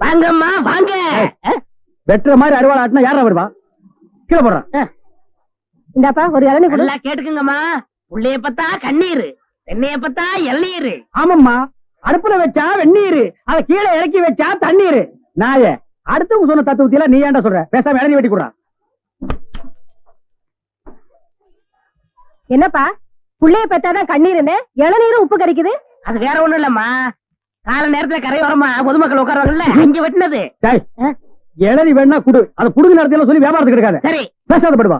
வாங்கம்மா வாங்க. வெட்டுற மாதிரி அருவாள் ஆட்டினா யாரா வருவா? கீழே போடுறான் இந்தாப்பா ஒரு இளநீ நல்லா கேட்டுக்குங்கம்மா. புள்ளைய பத்தா கண்ணீர் தென்னைய பத்தா இளநீர். ஆமாம்மா. அடுப்புல வச்சா வெந்நீர் அத கீழே இறக்கி வச்சா தண்ணீர். நாய அடுத்தவங்க சொன்ன தத்துவத்தில நீ ஏன்டா சொல்ற? பேசாம இளநீ வெட்டி கொடுறா. என்னப்பா? புள்ளைய பெத்தாதான் கண்ணீருன்னு இளநீரும் உப்பு கறிக்குது அது வேற ஒண்ணும் இல்லம்மா. கால நேரத்துல கரையோரமா பொதுமக்கள் உட்காருவாங்கல்ல? அங்க வெட்டினது. டேய் இளநீ வேணா குடு. அதை புடுங்க நேரத்துல சொல்லி வியாபாரத்துக்கு இருக்காது சரி. பேசாத படுவா.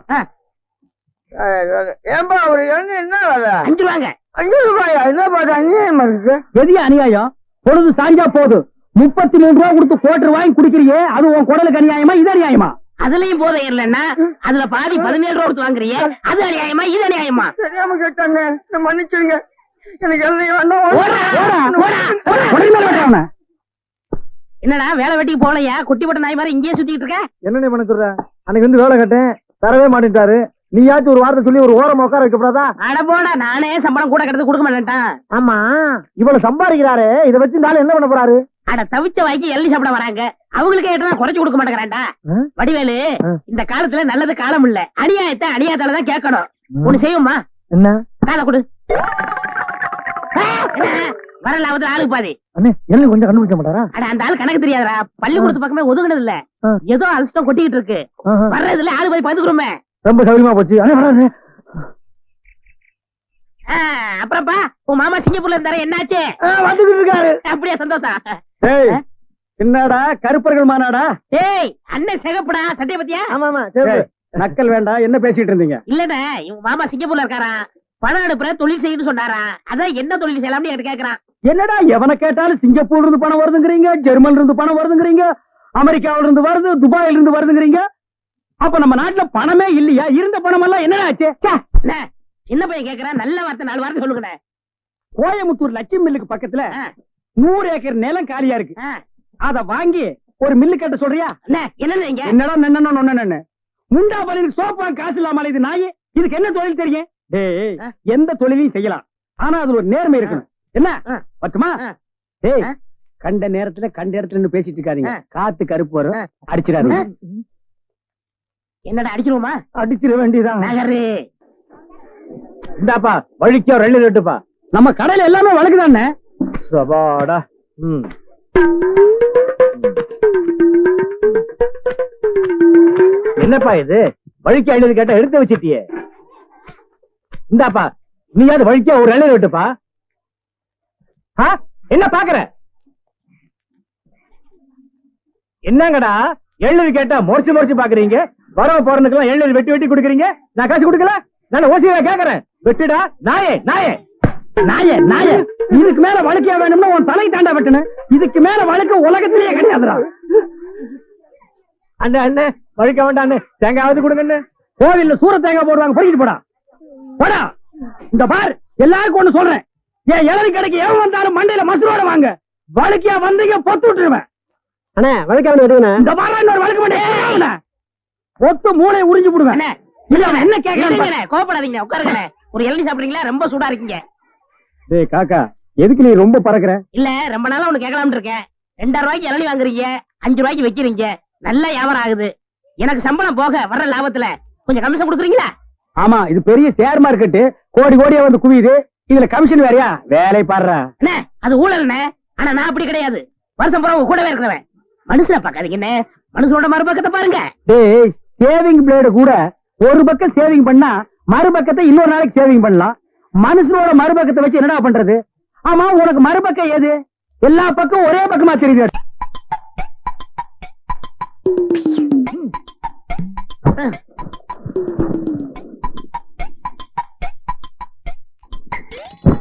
ஏன்பா ஒரு என்ன வேலை? அஞ்சு ரூபாங்க. அஞ்சு ரூபாயா? என்ன பாரு அநியாயமா இருக்கு. எதிய அநியாயம். பொழுது சாஞ்சா போதும் முப்பத்தி மூணு ரூபா கொடுத்து கோட்டர் வாங்கி குடிக்கிறியே அது உன் குடலுக்கு அநியாயமா இது அநியாயமா? அதுலயும் போதை இல்லன்னா அதுல பாதி பதினேழு ரூபா கொடுத்து வாங்குறியே அது அநியாயமா இது அநியாயமா? கேட்டாங்க. மன்னிச்சிருங்க என்னடா வேலை வெட்டிக்கு போகலையா? குட்டி போட்ட நாய் மாதிரி இங்கேயே சுத்திட்டு இருக்க? என்னண்ணே பண்ண சொல்ற? அன்னைக்கு வந்து வேலை கேட்டேன். தரவே மாட்டேன்ட்டாரு. நீயாச்சும் ஒரு வார்த்தை சொல்லி ஒரு ஓரமா உட்கார வைக்கப்படாதா? அட போடா நானே சம்பளம் கூட கிடந்து கொடுக்க மாட்டேன்ட்டான். ஆமா. இவ்வளவு சம்பாதிக்கிறாரு. இதை வச்சு இந்த என்ன பண்ண போறாரு? அட தவிச்ச வாய்க்கு எள்ளி சாப்பிட வராங்க. அவங்களுக்கு ஏற்றா குறைச்சு கொடுக்க மாட்டேங்கிறான்டா? வடிவேலு. இந்த காலத்துல நல்லது காலம் இல்ல. அநியாயத்தை அநியாயத்தால தான் கேட்கணும் ஒண்ணு செய்யுமா என்ன? காலை கொடு? வரலாவது ஆளுக்கு பாதி. அண்ணே எண்ணெய் கொஞ்சம் கண்டுபிடிச்ச மாட்டாரா? அட அந்த ஆள் கணக்கு தெரியாதடா. பள்ளிக்கூடத்து பக்கமே ஒதுங்கினது இல்ல. ஏதோ அலசிட்டம் கொட்டிக்கிட்டு இருக்கு. வர்றதுல ஆளு போய் பதுக்குறோமே ரொம்ப சௌரியமா போச்சு. அண்ணே அப்புறம்ப்பா உன் மாமா சிங்கப்பூர்ல இருந்தாரு என்னாச்சு? வந்துகிட்டு இருக்காரு. அப்படியே சந்தோஷம் ஏய் என்னடா கருப்பர்கள் மாநாடா? டேய் அண்ணன் சிகப்புடா சட்டைய பத்தியா? ஆமா ஆமா ஏய், நக்கல் வேண்டாம் என்ன பேசிட்டு இருந்தீங்க? இல்லண்ணே இவங்க மாமா சிங்கப்பூர்ல இருக்காராம் பணம் அனுப்புற தொழில் செய்யணும்னு சொன்னாராம் அதான் என்ன தொழில் செய்யலாம்னு என்கிட்ட கேக்குறான். என்னடா எவனை கேட்டாலும் சிங்கப்பூர்ல இருந்து பணம் வருதுங்கிறீங்க ஜெர்மன்ல இருந்து பணம் வருதுங்கிறீங்க அமெரிக்காவில இருந்து வருது துபாயில இருந்து வருதுங்கிறீங்க? அப்ப நம்ம நாட்டுல பணமே இல்லையா? இருந்த பணம் எல்லாம் என்னடா ஆச்சு? சின்ன பையன் கேக்குறான் நல்ல வார்த்தை நாலு வார்த்தை சொல்லுங்கண்ணே. கோயமுத்தூர் லட்சுமி மில்லுக்கு பக்கத்துல. நூறு ஏக்கர் நிலம் காலியா இருக்கு. அத வாங்கி ஒரு மில்லு கட்ட சொல்றியா? என்னடா நொன்னன்னு முண்டா பலின் சோப்பா காசு இல்லாம இது நாய். இதுக்கு என்ன தொழில் தெரியும்? டேய். எந்த தொழிலையும் செய்யலாம். ஆனா அதுல ஒரு நேர்மை இருக்கணும். என்ன. பட்டுமா? ஆ. டேய். கண்ட நேரத்துல கண்ட இடத்துல பேசிட்டு இருக்காதீங்க. காத்து கருப்பு வரும். அடிச்சிடாரு. என்னடா அடிச்சிருவோமா? அடிச்சிட வேண்டியதான் நகரு. இந்தாப்பா வழிக்கோ ரெண்டு ரெட்டுப்பா நம்ம கடையில எல்லாமே வழக்குதானே? சபாடா ம். என்னப்பா இது? வழிக்கு எழுதி கேட்டா எடுத்து வச்சிட்டியே. இந்தாப்பா நீயாவது வழிக்க ஒரு எழுதி விட்டுப்பா. ஆ? என்ன பாக்குற? என்னங்கடா எழுதி கேட்டா முறைச்சு முறைச்சு பாக்குறீங்க? வரவ போறதுக்கெல்லாம் எழுதி வெட்டி வெட்டி கொடுக்குறீங்க? நான் காசு கொடுக்கல? நான் ஓசியா கேக்குறேன். வெட்டுடா நாயே நாயே. நாயே நாயே. இதுக்கு மேல வழக்கியா வேணும்னு உன் தலை தாண்டா வெட்டணும். இதுக்கு மேல வழக்கு உலகத்திலேயே கிடையாதுடா. அண்ணா அண்ணே வழிக்க வேண்டாம் அண்ணே. தேங்காவது கொடுங்க கோவில்ல சூர தேங்காய் போடுவாங்க பொறிக்கிட்டு போடா. போடா இந்த பார் எல்லாருக்கும் ஒண்ணு சொல்றேன். ஏன் இளநீ கடைக்கு எவன் வந்தாலும் மண்டையில மசுரோட வாங்க. வழக்கியா வந்தீங்க பொத்து விட்டுருவேன். அண்ணே வழக்காவது விடுங்கண்ணே இந்த பாரு இன்னொரு வழக்கு மாட்டேன் பொத்து மூளை உறிஞ்சு போடுவேன். அண்ணே, இல்ல அவன் என்ன கேட்கறான் இருங்கண்ணே, கோவப்படாதீங்க உட்காருங்கண்ணே. ஒரு எழுதி சாப்பிடுறீங்களா? ரொம்ப சூடா இருக்கீங்க. டேய் காக்கா எதுக்கு நீ ரொம்ப பறக்குற? இல்ல ரொம்ப நாளா ஒண்ணு கேட்கலாம்னு இருக்கேன். ரெண்டாயிரம் ரூபாய்க்கு இளநீ வாங்குறீங்க அஞ்சு ரூபாய்க்கு வைக்கிறீங்க. நல்ல வியாபாரம் ஆகுது. எனக்கு சம்பளம் போக வர்ற லாபத்துல கொஞ்சம் கமிஷன் கொடுக்குறீங்களா? ஆமா இது பெரிய ஷேர் மார்க்கெட் கோடி கோடியா வந்து குவியுது. இதுல கமிஷன் வேறயா? வேலை பாடுறா. அண்ணே அது ஊழல்ண்ணே. ஆனா நான் அப்படி கிடையாது. வருஷம் பூரா கூடவே இருக்கிறவன். மனுஷனை பாக்காதீங்கண்ணே மனுஷனோட மறுபக்கத்தை பாருங்க. டேய் சேவிங் பிளேடு கூட ஒரு பக்கம் சேவிங் பண்ணா மறுபக்கத்தை இன்னொரு நாளைக்கு சேவிங் பண்ணலாம். மனுஷனோட மறுபக்கத்தை வச்சு என்னடா பண்றது? ஆமா உனக்கு மறுபக்கம் ஏது? எல்லா பக்கம் ஒரே பக்கமா தெரியுது.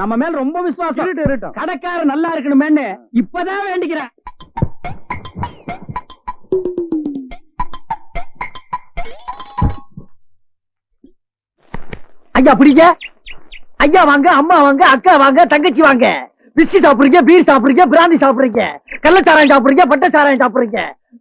நம்ம மேல ரொம்ப விசுவாசம். கடைக்காரர் நல்லா இருக்கணுமேன்னு இப்பதான் வேண்டிக்கிறேன். ஐயா பிடிங்க. ஐயா வாங்க அம்மா வாங்க அக்கா வாங்க தங்கச்சி வாங்க. பிஸ்கி சாப்பிடுறீங்க பீர் சாப்பிடுறீங்க பிராந்தி சாப்பிடுறீங்க கள்ளச்சாராயம் சாப்பிடுறீங்க பட்ட சாராயம் சாப்பிடுறீங்க.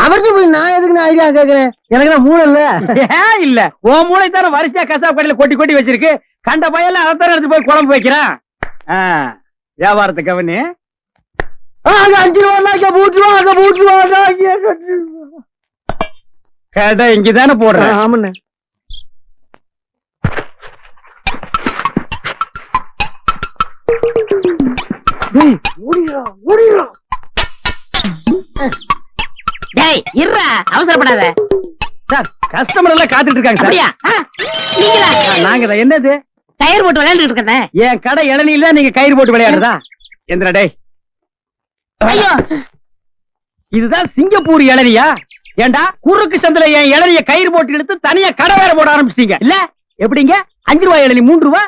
அவர்கிட்ட போய் நான் எதுக்கு நான் ஐடியா கேக்குறேன்? எனக்கு நான் மூளை இல்ல. ஏன் இல்ல? உன் மூளை தானே வரிசையா கசாப் கடையில கொட்டி கொட்டி வச்சிருக்கு. கண்ட பையல அதான் எடுத்து போய் குழம்பு வைக்கிறான். வியாபாரத்தை கவனி. அஞ்சு ரூபா மூட்டு ரூபா அங்க ரூபா. கடை இங்கதானே ஆ, போடுற ஆமாண்ணே. டேய் ஓடிடா ஓடிடா. டேய் இருடா அவசரப்படாத. சார் கஸ்டமர் எல்லாம் காத்துட்டு இருக்காங்க சார். அப்படியா? ஆ, நீங்களா? நாங்க தான் என்னது? டயர் போட்டு விளையாண்டுட்டு இருக்கேன். என் கடை இளநீல நீங்க கயிறு போட்டு விளையாடுறதா? எந்திரா டேய். ஐயோ. இதுதான் சிங்கப்பூர் இளநியா? ஏண்டா குறுக்கு சந்தில என் இளநிய கயிறு போட்டு இழுத்து தனியா கடை வேற போட ஆரம்பிச்சிட்டீங்க. இல்ல எப்படிங்க? அஞ்சு ரூபாய் இளநி மூன்று ரூபா?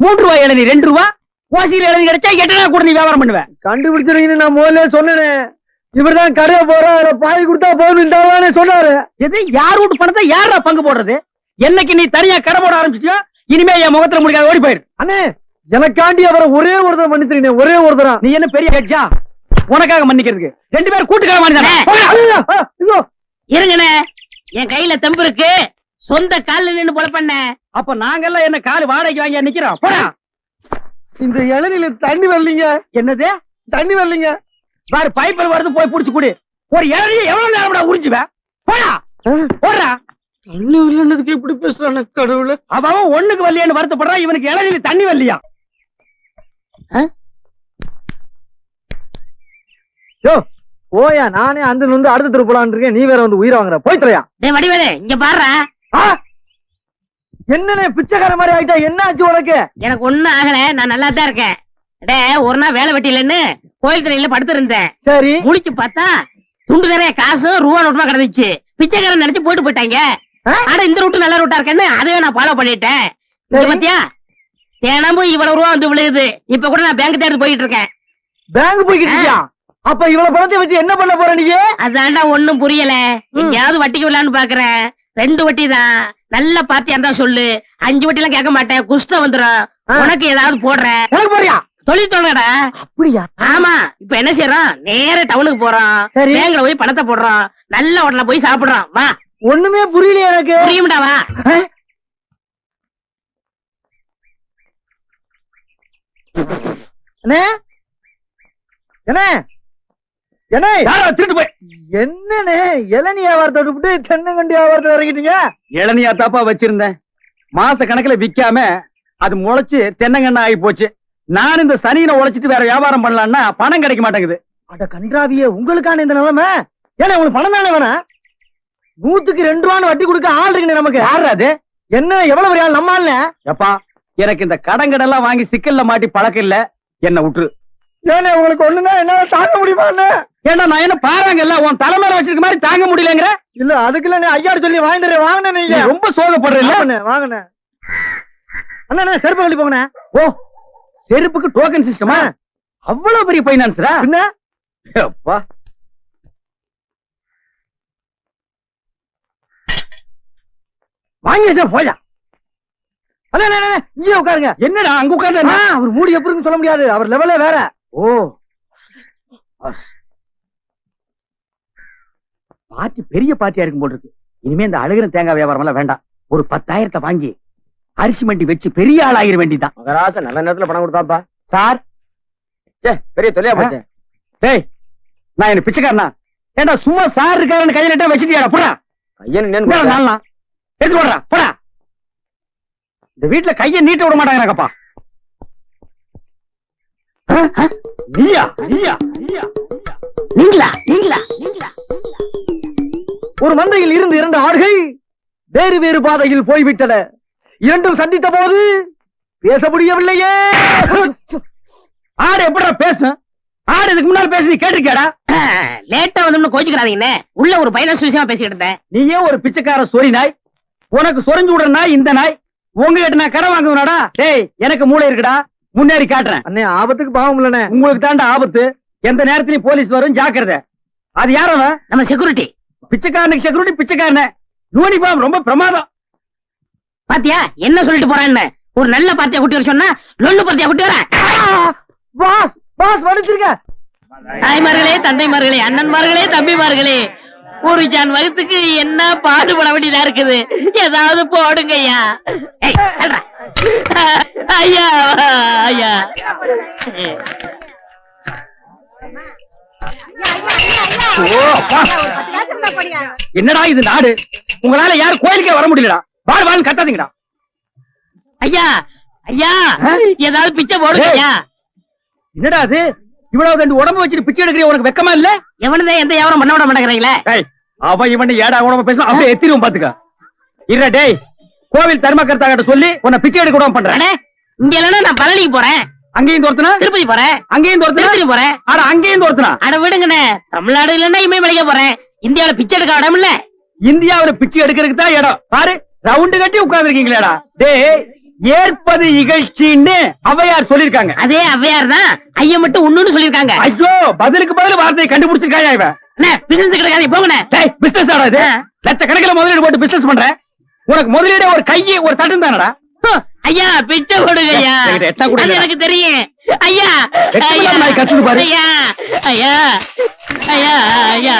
மூன்று ரூபாய் இளநி ரெண்டு ரூபா? ஓசியில் இளநி கிடைச்சா எட்டனா கூட நீ வியாபாரம் பண்ணுவேன் கண்டுபிடிச்சிருக்கீங்க நான் முதல்ல சொன்னேனே. இவர்தான் கடையை போறா அதுல பாதி கொடுத்தா போதும் சொன்னாரு. எது? யார் வீட்டு பணத்தை யாரா பங்கு போடுறது? என்னைக்கு நீ தனியா கடை போட ஆரம்பிச்சிட்டியோ இனிமே என் முகத்துல முடிக்காத ஓடி போயிரு. அண்ணே எனக்காண்டி அவரை ஒரே ஒருத்தர் மன்னிச்சிருக்கீங்க ஒரே ஒருத்தரா? நீ என்ன பெரிய ஹெட்ஜா உனக்காக மன்னிக்கிறதுக்கு. ரெண்டு பேரும் அண்ணே. மாதிரி இருங்கண்ணே. என் கையில தெம்பு இருக்கு. சொந்த கால்ல நின்னு பொல பண்ண. அப்ப நாங்கெல்லாம் என்ன காலு வாடகைக்கு வாங்கி நிக்கிறோம்? போடா. இந்த இளநில தண்ணி வரலீங்க. என்னது? தண்ணி வரலீங்க. பாரு பைப்பில் வருது போய் புடிச்சு குடி. ஒரு இளநிய எவ்வளவு நேரம் உறிஞ்சுவேன் போடா. போடுறா. தண்ணி வரலன்னதுக்கு எப்படி பேசுறான கடவுள. அவன் அவன் ஒண்ணுக்கு வரலையான்னு வருத்தப்படுறான் இவனுக்கு இளநில தண்ணி வரலையா? ஓயா நானே அந்த வந்து அடுத்த தெரு போலான்னு இருக்கேன். நீ வேற வந்து உயிரை வாங்குற. போய் தொலையா. டேய் வடிவேலு இங்க பாருடா. என்னண்ணே பிச்சைக்கார மாதிரி ஆயிட்டா? என்ன ஆச்சு உனக்கு? எனக்கு ஒண்ணும் ஆகல நான் நல்லா தான் இருக்கேன். டே ஒரு நாள் வேலை வெட்டிலன்னு கோயில் திரையில படுத்திருந்தேன். சரி. முழிச்சு பார்த்தா துண்டு நிறைய காசு ரூபா நோட்டுமா கிடந்துச்சு. பிச்சைக்காரன் நினைச்சு போயிட்டு போயிட்டாங்க? ஆனா இந்த ரூட்டு நல்ல ரூட்டா இருக்கேன்னு அதையே நான் ஃபாலோ பண்ணிட்டேன். பாத்தியா? தினமும் இவ்வளவு ரூபா வந்து விழுகுது. இப்ப கூட நான் பேங்க் தேடி போயிட்டு இருக்கேன். பேங்க் போய்கிட்டு அப்ப இவ்வளவு பணத்தை வச்சு என்ன பண்ண போற நீ அதான்டா ஒண்ணும் புரியல. எங்கேயாவது வட்டிக்கு விடலான்னு பாக்குறேன். ரெண்டு வட்டி தான். நல்ல பாத்தியா இருந்தா சொல்லு. அஞ்சு வட்டி எல்லாம் கேட்க மாட்டேன். குஷ்டம் வந்துரும். ஆ. உனக்கு ஏதாவது போடுறேன். போறியா தொழில் தொடங்கடா அப்படியா? ஆமா. இப்ப என்ன செய்யறோம் நேர டவுனுக்கு சரி. பேங்க்ல போய் பணத்தை போடுறோம் நல்ல ஹோட்டல்ல போய் சாப்பிடுறோம் வா. ஒண்ணுமே புரியலையே எனக்கு. புரியும்டா வா. அண்ணே என்ன? என்ன? யாரோ திருட்டு போய். என்னண்ணே? இளநீ வியாபாரத்தை விட்டு தென்னங்கண்டி வியாபாரத்தை இறங்கிட்டீங்க? இளநியா தாப்பா வச்சிருந்தேன். மாச கணக்குல விக்காம அது முளைச்சு தென்னங்கண்ணா ஆகி போச்சு. நான் இந்த சனியனை உழைச்சிட்டு வேற வியாபாரம் பண்ணலாம்னா பணம் கிடைக்க மாட்டேங்குது. அட கன்றாவியே உங்களுக்கான இந்த நிலைமை? ஏன்னா உங்களுக்கு பணம் தானே வேணாம்? நூத்துக்கு ரெண்டு ரூபான்னு வட்டி கொடுக்க ஆள் இருக்குண்ணே நமக்கு. அது? என்ன எவ்வளவு பெரிய ஆள் நம்ம ஆள்ல எப்பா எனக்கு இந்த கடன் கடன்லாம் வாங்கி சிக்கல்ல மாட்டி பழக்கம் இல்ல. என்ன விட்டுரு ஏன்னா உங்களுக்கு ஒண்ணுன்னா என்னால தாங்க முடியுமா? ஏண்டா நான் என்ன பாருங்கல்ல உன் தலைமையில வச்சிருக்க மாதிரி தாங்க முடியலங்கிற? இல்ல அதுக்கு இல்ல ஐயாரு சொல்லி வாங்கிட்டு வாங்கினே நீ நீங்க ரொம்ப சோகப்படுற இல்ல? வாங்கண்ணே வாங்கண்ணே அண்ணா செருப்பு கழட்டி போங்கண்ணே. ஓ செருப்புக்கு டோக்கன் சிஸ்டமா அவ்வளவு பெரிய பைனான்ஸ்ரா பின்ன? அப்பா வாங்கி வச்சா போயா? அண்ணா, இங்கே உட்காருங்க. என்னடா அங்க உட்கார்ந்து ஆ, அவர் மூடி எப்படி சொல்ல முடியாது. அவர் லெவலே வேற. ஓ. பார்ட்டி பெரிய பார்ட்டியா இருக்கும் போல் இருக்கு. இனிமே இந்த அழுகிற தேங்காய் வியாபாரம் எல்லாம் வேண்டாம். ஒரு பத்தாயிரத்தை வாங்கி அரிசி மண்டி வச்சு பெரிய ஆள் ஆகிற வேண்டிதான் மகராச நல்ல நேரத்துல பணம் கொடுத்தாப்பா. சார். சே பெரிய தொல்லையா போச்சு. டேய் நான் என்ன பிச்சைக்காரனா? ஏண்டா சும்மா சார் இருக்காருன்னு கையில நட்டா வச்சுட்டியாடா? போடா. நாலாம் எடுத்து போடுறா போடா. இந்த வீட்டுல கைய நீட்ட விட மாட்டாங்கப்பா நீயா நீயா நீயா நீங்களா நீங்களா நீங்களா. ஒரு மந்தையில் இருந்து இரண்டு ஆடுகள் வேறு வேறு பாதையில் போய்விட்டன. இரண்டும் சந்தித்த போது பேச முடியவில்லையே. ஆடு எப்படிடா பேசும்? ஆடு இதுக்கு முன்னால பேசி நீ கேட்டிருக்கியாடா? லேட்டா வந்து கோச்சுக்கிறாதீங்கண்ணே. உள்ள ஒரு பைனான்ஸ் விஷயமா பேசிக்கிட்டு இருந்தேன். நீயே ஒரு பிச்சைக்கார சொறி நாய்? உனக்கு சொரிஞ்சு விடுற நாய் இந்த நாய். உங்ககிட்ட நான் கடன் வாங்குவனாடா? டேய் எனக்கு மூளை இருக்குடா. முன்னேறி காட்டுறேன். அண்ணே ஆபத்துக்கு பாவம் இல்லனே உங்களுக்கு தாண்டா ஆபத்து. எந்த நேரத்திலயும் போலீஸ் வரும் ஜாக்கிரதை. அது யார் அவன்? நம்ம செக்யூரிட்டி பிச்சைக்காரனுக்கு செக்யூரிட்டி பிச்சைக்காரன. யூனிஃபார்ம் ரொம்ப பிரமாதம். பாத்தியா என்ன சொல்லிட்டு போறான்னு ஒரு நல்ல பார்ட்டியா குட்டி வர சொன்னா லொல்லு பார்ட்டியா குட்டி வரேன் பாஸ் பாஸ் மன்னிச்சிருக்க தாய்மார்களே தந்தைமார்களே அண்ணன்மார்களே தம்பிமார்களே ஒரு ஜான் வகுத்துக்கு என்ன பாடுபட வேண்டியதா இருக்குது ஏதாவது போடுங்க ஐயா. ஐயா ஐயா. என்னடா இது நாடு உங்களால யாரும் கோயிலுக்கே வர முடியலடா வாழ் வாழ் கத்தாதீங்கடா. ஐயா ஐயா? ஏதாவது பிச்சை போடுங்க என்னடா அது? இவ்வளவு ரெண்டு உடம்பு வச்சுட்டு பிச்சை எடுக்கிற உனக்கு வெக்கமா இல்ல? எவனதான் எந்த வியாபாரம் பண்ண விட மாட்டேங்கிறீங்களே? அவன் இவன் ஏடா உடம்பு பேசுவான் அப்படியே எத்திரும் பாத்துக்க. இல்ல டேய் கோவில் தர்மகர்த்தா கிட்ட சொல்லி உன்னை பிச்சை எடுக்க விடாம பண்றேன். இங்க இல்லைன்னா நான் பழனிக்கு போறேன். அங்கேயும் துரத்துனா? திருப்பதி போறேன். அங்கேயும் துரத்துனா? திருப்பதி போறேன். ஆனா அங்கேயும் துரத்துனா? அட விடுங்கண்ணே தமிழ்நாடு இல்லைன்னா இமயமலைக்க போறேன். இந்தியாவுல பிச்சை எடுக்க இடம் இல்ல. இந்தியாவுல பிச்சை எடுக்கிறதுக்கு தான் இடம். பாரு ரவுண்டு கட்டி உட்கார்ந்துருக்கீங்களேடா. டேய் ஏற்பது இகழ்ச்சின்னு அவையார் சொல்லிருக்காங்க அதே அவ்வையார் தான் ஐயா மட்டும் ஒண்ணுன்னு சொல்லிருக்காங்க ஐயோ பதிலுக்கு பதில் வார்த்தையை கண்டுபிடிச்சிருக்காயா இவன்? பிசினஸ் கிடைக்காது போங்கண்ணே. டேய் பிசினஸ் ஆடா இது. லட்சக்கணக்கில் முதலீடு போட்டு பிசினஸ் பண்ற. உனக்கு முதலீடு ஒரு கையை ஒரு தட்டும் தானடா? ஐயா பிச்சை போடுங்க ஐயா. எனக்கு தெரியும். ஐயா ஐயா கத்துது பாரு. ஐயா ஐயா ஐயா ஐயா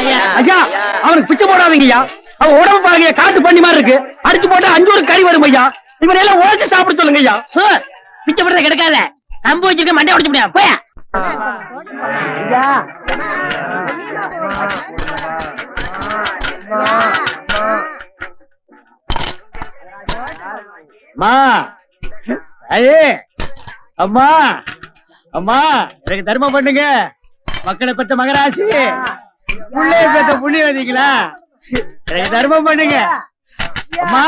ஐயா. ஐயா அவனுக்கு பிச்சை போடாதீங்கய்யா. அவன் உடம்பு பாருங்க காட்டு பண்ணி மாதிரி இருக்கு. அடிச்சு போட்டா அஞ்சு ஒரு கறி வரும் ஐயா. இவன் எல்லாம் உழைச்சு சாப்பிட சொல்லுங்க ஐயா. சோ பிச்சை போடுறத கிடைக்காத. கம்பு வச்சிருக்க மண்டை உடைச்சு முடியாது போயா. அம்மா. ஐயே. அம்மா. அம்மா. எனக்கு தர்மம் பண்ணுங்க. மக்களை பெற்ற மகராசி. புள்ளைய பெற்ற புண்ணியவதிங்களா எனக்கு தர்மம் பண்ணுங்க. அம்மா.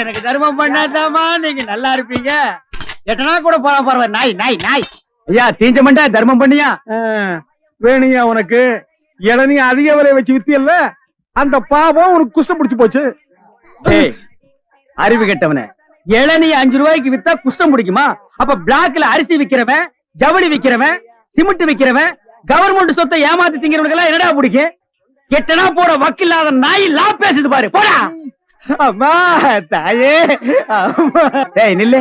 எனக்கு தர்மம் பண்ணாதாம்மா. நீங்க நல்லா இருப்பீங்க. எட்டனா கூட போலாம் பரவாயில்ல நாய் நாய் நாய். ஐயா தீஞ்ச மண்டா தர்மம் பண்ணியா? வேணுங்க உனக்கு. இளநீ அதிக விலை வச்சு வித்தியல்ல அந்த பாவம் உனக்கு குஷ்டம் பிடிச்சு போச்சு. அறிவு கெட்டவனே. இளநீ அஞ்சு ரூபாய்க்கு வித்தா குஷ்டம் பிடிக்குமா? அப்ப பிளாக்ல அரிசி விக்கிறவன் ஜவுளி விக்கிறவன் சிமெண்ட் விக்கிறவன் கவர்மெண்ட் சொத்தை ஏமாத்தி திங்கிறவனுக்கு எல்லாம் என்னடா பிடிக்கும்? எட்டனா போட வக்கில்லாத நாய் லா பேசுது பாரு போடா. அம்மா தாயே. டேய் நில்லு.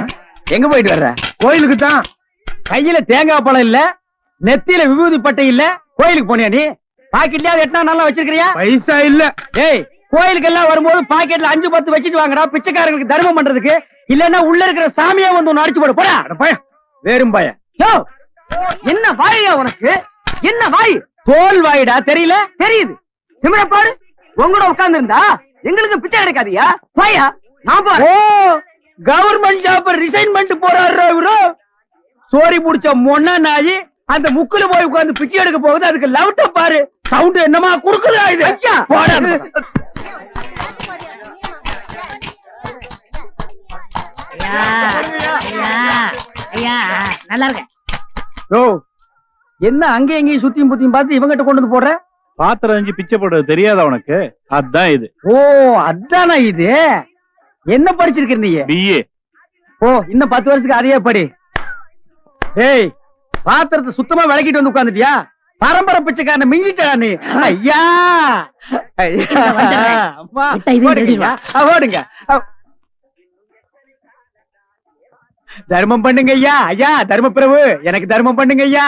எங்க போயிட்டு வர்ற? கோயிலுக்கு தான். கையில தேங்காய் பழம் இல்ல நெத்தியில விபூதி பட்டை இல்ல கோயிலுக்கு போனியா நீ? பாக்கெட்லயாவது எட்டனா நல்லா வச்சிருக்கிறியா? பைசா இல்ல. ஏய் கோயிலுக்கு எல்லாம் வரும்போது பாக்கெட்ல அஞ்சு பத்து வச்சுட்டு வாங்கடா பிச்சைக்காரங்களுக்கு தர்மம் பண்றதுக்கு. இல்லன்னா உள்ள இருக்கிற சாமியா வந்து ஒன்னு அடிச்சு போடு போடா. வேறும் பய. என்ன வாயா உனக்கு? என்ன வாய்? தோல் வாயிடா தெரியல? தெரியுது. திமிர பாரு உங்களோட உட்கார்ந்து இருந்தா எங்களுக்கு பிச்சை கிடைக்காதியா? வாயா நான் பாரு ஓ கவர்மெண்ட் ஜாப் ரிசைன் பண்ணிட்டு போறாரு இவரு. சோரி முடிச்ச மொன்னா நாயி அந்த முக்குல போய் உட்கார்ந்து பிச்சை எடுக்க போகுது. அதுக்கு லவுட்ட பாரு. சவுண்ட் என்னமா குடுக்குதா இது? நல்லா இருக்க ஓ என்ன அங்க எங்கேயும் சுத்தியும் புத்தியும் பார்த்து இவங்கிட்ட கொண்டு வந்து போடுற? பாத்திரம் அஞ்சு பிச்சை போடுறது தெரியாதா உனக்கு? அதான் இது. ஓ அதானா இது? என்ன படிச்சிருக்க நீ? பிஏ ஓ இன்னும் பத்து வருஷத்துக்கு அதையே படி. ஏய் பாத்திரத்தை சுத்தமா விளக்கிட்டு வந்து உட்கார்ந்துட்டியா? பரம்பரை பிச்சைக்காரன மிஞ்சிட்டா நீ. ஐயா! ஓடுங்க. தர்மம் பண்ணுங்க ஐயா. ஐயா தர்ம பிரபு எனக்கு தர்மம் பண்ணுங்க ஐயா.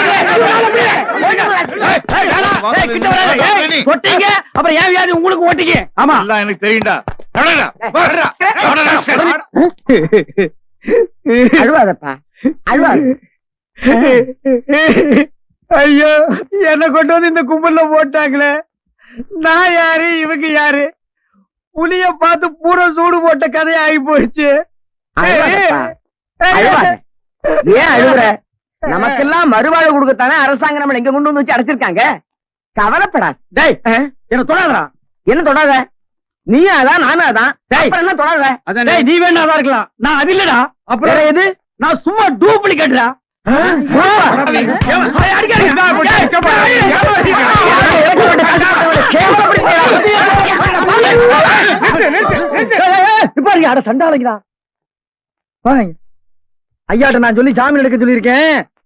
பெரிய அப்புறம் ஏன் வியாதி உங்களுக்கு ஓட்டிங்க ஆமா எனக்கு தெரியும்டா அழுவாதப்பா ஐயோ என்ன கொண்டு வந்து இந்த கும்பல்ல போட்டாங்களே நான் யாரு இவங்க யாரு புலிய பார்த்து பூரா சூடு போட்ட கதையாகி போயிடுச்சு ஏன் அழுகுற நமக்கெல்லாம் மறுவாழ்வு கொடுக்கத்தானே அரசாங்கம் நம்மள எங்க கொண்டு வந்து வச்சு அடைச்சிருக்காங்க கவலைப்படாத டேய் என்ன தொடாதடா என்ன தொடாத நீயும் அதான் நானும் அதான் என்ன தொடாத டேய் நீ வேணா இருக்கலாம் நான் அது இல்லடா அப்புறம் எது நான் சும்மா டூப்ளிகேட்டா சண்டாளைங்களா ஐயாட்ட நான் சொல்லி ஜாமீன் எடுக்க சொல்லியிருக்கேன்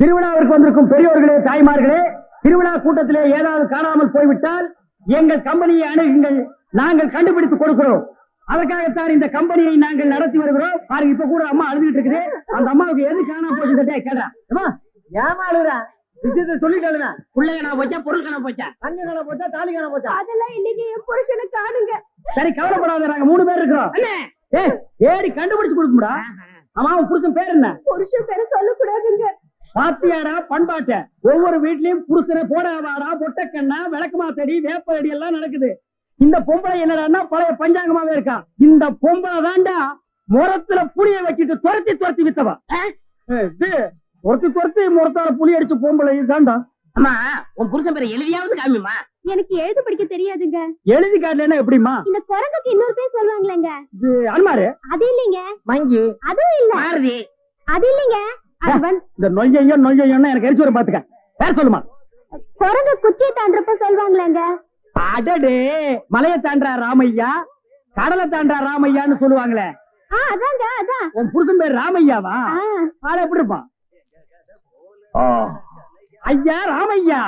திருவிழாவிற்கு வந்திருக்கும் பெரியோர்களே தாய்மார்களே திருவிழா கூட்டத்திலே ஏதாவது காணாமல் போய்விட்டால் எங்கள் கம்பெனியை அணுகுங்கள். நாங்கள் கண்டுபிடித்து கொடுக்கிறோம். அதற்காகத்தான் இந்த கம்பெனியை நாங்கள் நடத்தி வருகிறோம். பாருங்க இப்ப கூட அம்மா அழுதுகிட்டு இருக்குது. அந்த அம்மாவுக்கு எது காணாம போச்சு கேட்கறா. ஏமாளுறா விஷயத்தை சொல்லிட்டாளுங்க பிள்ளைங்க நான் போச்சா பொருள் காண போச்சா? தங்க காண போச்சா தாலி காண போச்சா? அதெல்லாம் இன்னைக்கு என் புருஷனை காணுங்க. சரி கவலைப்படாத நாங்க மூணு பேர் இருக்கிறோம். அண்ணே! ஏய், ஏடி கண்டுபிடிச்சு கொடுக்கும்டா. ஆமா அவன் புருஷன் பேர் என்ன? புருஷன் பேரை சொல்லக்கூடாதுங்க. பாத்தியாடா பண்பாட்ட? ஒவ்வொரு வீட்லயும் புருஷனை போடாவாடா பொட்டக்கண்ணா விளக்குமா செடி வேப்ப அடி எல்லாம் நடக்குது. இந்த பொம்பளை என்னடான்னா பழைய பஞ்சாங்கமாவே இருக்கா. இந்த பொம்பளை தாண்டா முரத்துல புளிய வச்சுட்டு துரத்தி துரத்தி வித்தவா. துரத்தி துரத்தி முரத்தால புளி அடிச்சு பொம்பளை இதுதான்டா. அம்மா உன் புருஷன் பேரை எழுதியாவது காமிமா எனக்கு எழுத படிக்க தெரியாதுங்க. எழுதி காட்டலன்னா எப்படிமா இந்த குரங்குக்கு இன்னொரு பேர் சொல்லுவாங்களேங்க இது அனுமாரு? அது இல்லைங்க. மங்கி. அதுவும் இல்ல. மாருதி. அது இல்லைங்க. வந்து இந்த நொய்யோ நொய்யோன்னா எனக்கு எரிச்சு வர பாத்துக்க. பேர் சொல்லுமா? குரங்கு குச்சியை தாண்டறப்ப சொல்லுவாங்களேங்க அடடே மலையை தாண்டா ராமையா? கடலை தாண்டா ராமையான்னு சொல்லுவாங்களே. ஆ அதாங்க அதான். உன் புருஷன் பேர் ராமையாவா? ஆ, ஆள எப்படி இருப்பான்? ஐயா ராமையா.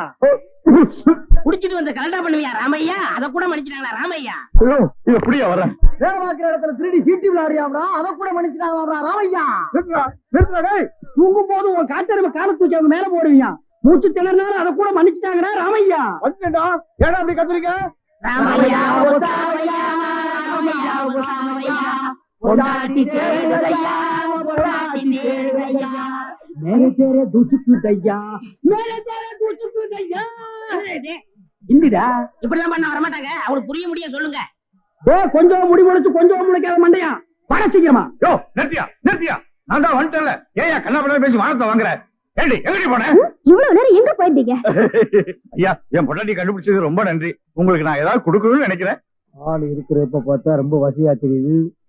குடிச்சிட்டு வந்து கலண்டா பண்ணுவியா ராமையா? அத கூட மன்னிச்சிட்டாங்களா ராமையா? எப்படியா வர வேலை பார்க்கிற இடத்துல திருடி சீட்டி விளையாடியாம்டா அதை கூட மன்னிச்சிட்டாங்களா ராமையா? தூங்கும் போது உன் காட்டெருமை கால தூக்கி அவங்க மேல போடுவீங்க மூச்சு திணறினாலும் அதை கூட மன்னிச்சுட்டாங்கடா ராமையா? வந்துட்டா ஏடா அப்படி கத்துறீங்க? ராமையா ஓசாவையா ராமையா மேலே தேரே தூச்சுக்கு தையா மேலே தேரே தூச்சுக்கு தையா இந்திடா இப்படி எல்லாம் பண்ண வரமாட்டாங்க. அவங்களுக்கு புரிய முடிய சொல்லுங்க. ஏ கொஞ்சம் முடி முடிச்சு கொஞ்சம் முளைக்காத மண்டையா? வர சீக்கிரமா. யோ நிறுத்தியா நிறுத்தியா. நான் தான் வந்துட்டேன்ல. ஏயா கண்ணா பேசி வானத்தை வாங்குற. ஏண்டி எங்கடி போன? இவ்வளவு நேரம் எங்க போயிருந்தீங்க ஐயா என் பொண்டாட்டி கண்டுபிடிச்சது ரொம்ப நன்றி. உங்களுக்கு நான் ஏதாவது கொடுக்கணும்னு நினைக்கிறேன். ஆள் இருக்கிறப்ப பார்த்தா ரொம்ப வசதியா தெரியுது.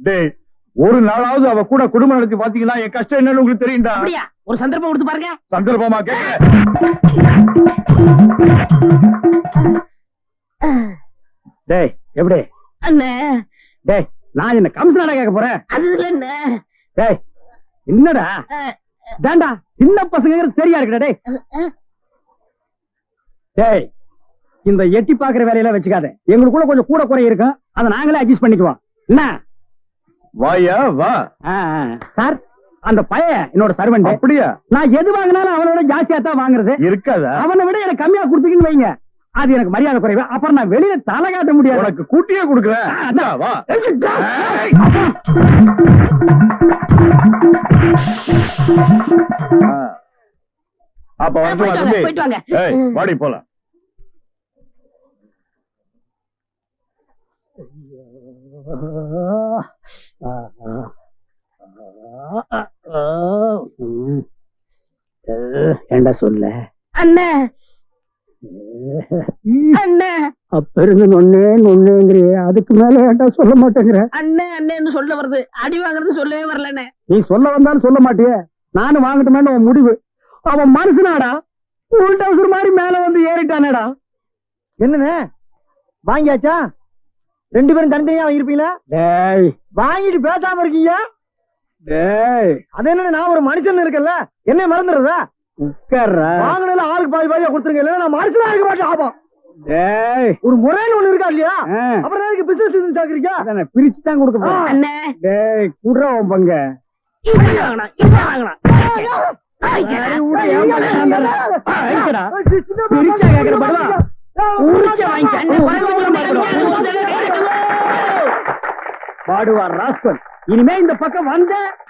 டேய் ஒரு நாளாவது அவ கூட குடும்பம் நடத்தி பாத்தீங்கன்னா என் கஷ்டம் என்னன்னு உங்களுக்கு தெரியும்டா. அப்படியா? ஒரு சந்தர்ப்பம் கொடுத்து பாருங்க. சந்தர்ப்பமா கேட்க டேய் எப்படி? அண்ணே. டேய் நான் என்ன கமிஷனரா கேட்க போறேன்? அது இல்ல அண்ணே. டேய் என்னடா? டேண்டா சின்ன பசங்க தெரியா இருக்குடா டேய். டேய் இந்த எட்டி பாக்குற வேலையெல்லாம் வச்சுக்காத. எங்களுக்குள்ள கொஞ்சம் கூட குறை இருக்கும். அதை நாங்களே அட்ஜஸ்ட் பண்ணிக்குவோம். என்ன? வாயா வா. சார் அந்த பையன் என்னோட சர்வெண்ட் அப்படியா? நான் எது வாங்கினாலும் அவனோட ஜாஸ்தியா தான் வாங்குறது. இருக்காதா? அவனை விட எனக்கு கம்மியா கொடுத்தீங்கன்னு வைங்க. அது எனக்கு மரியாதை குறைவு. அப்புறம் நான் வெளியில தலை காட்ட முடியாது. உனக்கு கூட்டியே கொடுக்குறேன். அப்ப வந்து வாடி போலாம். ஏண்டா சொல்ல? அண்ணே. அண்ணே. அப்ப இருந்து நொன்னே நொன்னேங்கிறிய அதுக்கு மேல ஏன்டா சொல்ல மாட்டேங்கிற? அண்ணே அண்ணேன்னு சொல்ல வருது. அடி வாங்குறது சொல்லவே வரலண்ணே. நீ சொல்ல வந்தாலும் சொல்ல மாட்டியே. நானும் வாங்கட்டுமேன்னு உன் முடிவு. அவன் மனுஷனாடா. உள் டவுசர் மாதிரி மேல வந்து ஏறிட்டானேடா. என்னண்ணே? வாங்கியாச்சா? ரெண்டு பேரும் தனித்தனியா வாங்கிருப்பீங்களா டேய் வாங்கிட்டு பேசாம இருக்கீங்க? டேய் அது என்ன நான் ஒரு மனுஷன் இருக்கேன்ல? என்ன மறந்துடுறதா? வாங்கினதுல ஆளுக்கு பாதி பாதியா கொடுத்துருங்க இல்ல நான் மனுஷனா இருக்க மாட்டேன் ஆபம் டேய். ஒரு முறைன்னு ஒண்ணு இருக்கா இல்லையா? அப்புறம் பிசினஸ் சாக்குறீங்க? அதானே பிரிச்சு தான் கொடுக்க போறேன். அண்ணே. டேய் குடுறா உன் பங்க. பாடுவார் ராஸ்கல் இனிமே இந்த பக்கம் வந்த